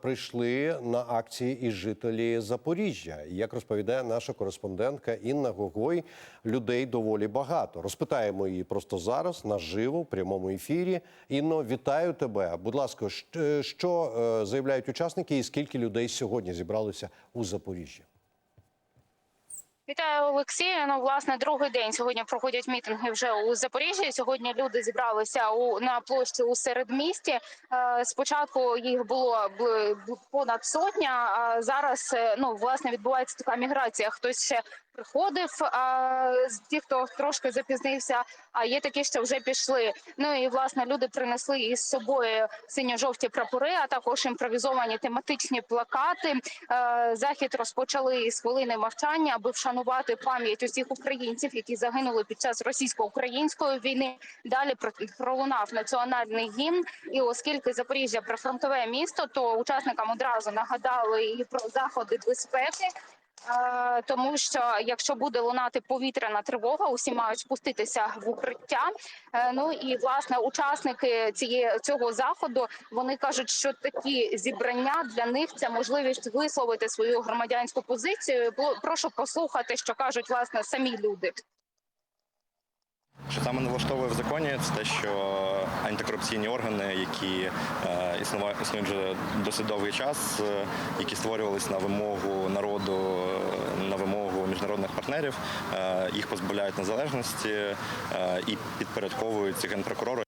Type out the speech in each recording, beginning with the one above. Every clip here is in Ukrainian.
Прийшли на акції і жителі Запоріжжя. Як розповідає наша кореспондентка Інна Гогой, людей доволі багато. Розпитаємо її просто зараз наживо в прямому ефірі. Інно, вітаю тебе. Будь ласка, що е, заявляють учасники, і скільки людей сьогодні зібралося у Запоріжжі? Вітаю, Олексію. Ну, власне, другий день сьогодні проходять мітинги вже у Запоріжжі. Сьогодні люди зібралися у на площі у середмісті. Е, спочатку їх було понад сотня. А зараз е, ну власне відбувається така міграція. Хтось ще приходив, а тих, хто трошки запізнився. А є такі, що вже пішли. Ну і власне люди принесли із собою синьо-жовті прапори, а також імпровізовані тематичні плакати. Е, Захід розпочали із хвилини мовчання, аби вшанувати пам'ять усіх українців, які загинули під час російсько-української війни. Далі пролунав національний гімн. І оскільки Запоріжжя прифронтове місто, то учасникам одразу нагадали і про заходи безпеки. Тому що якщо буде лунати повітряна тривога, усі мають спуститися в укриття. Е, Ну і власне учасники цієї цього заходу вони кажуть, що такі зібрання для них це можливість висловити свою громадянську позицію. Прошу послухати, що кажуть власне самі люди. Що саме не влаштовує в законі, це те, що антикорупційні органи, які е, існують вже досить довгий час, е, які створювалися на вимогу народу, е, на вимогу міжнародних партнерів, їх позбавляють незалежності і підпорядковують генпрокурору.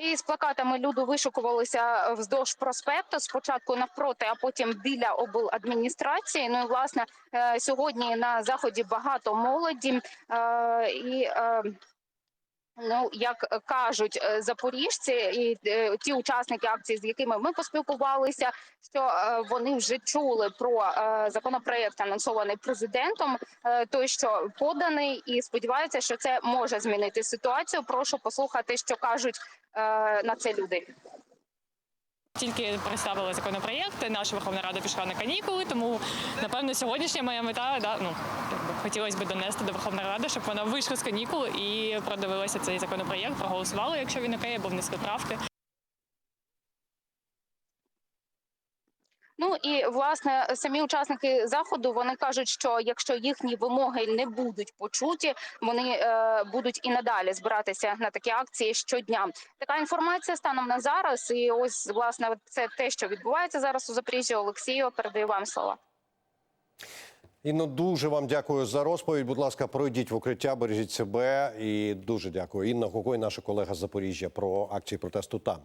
І з плакатами люди вишукувалися вздовж проспекту. Спочатку навпроти, а потім біля обладміністрації. Ну і власне е, сьогодні на заході багато молоді е, і. Е, Ну, як кажуть е, запоріжці, і е, ті учасники акції, з якими ми поспілкувалися, що е, вони вже чули про е, законопроект, анонсований президентом, е, той, що поданий, і сподіваються, що це може змінити ситуацію. Прошу послухати, що кажуть е, на це люди. Тільки представили законопроєкт, наша Верховна Рада пішла на канікули, тому напевно сьогоднішня моя мета да, ну хотілося б донести до Верховної Ради, щоб вона вийшла з канікул і продивилася цей законопроєкт, проголосувала, якщо він окей, або внесли правки. Ну і власне самі учасники заходу вони кажуть, що якщо їхні вимоги не будуть почуті, вони е, будуть і надалі збиратися на такі акції щодня. Така інформація станом на зараз. І ось власне це те, що відбувається зараз у Запоріжжі. Олексію, передаю вам слово. Інно, дуже вам дякую за розповідь. Будь ласка, пройдіть в укриття, бережіть себе і дуже дякую. Інна Гогой, наша колега з Запоріжжя, про акції протесту там.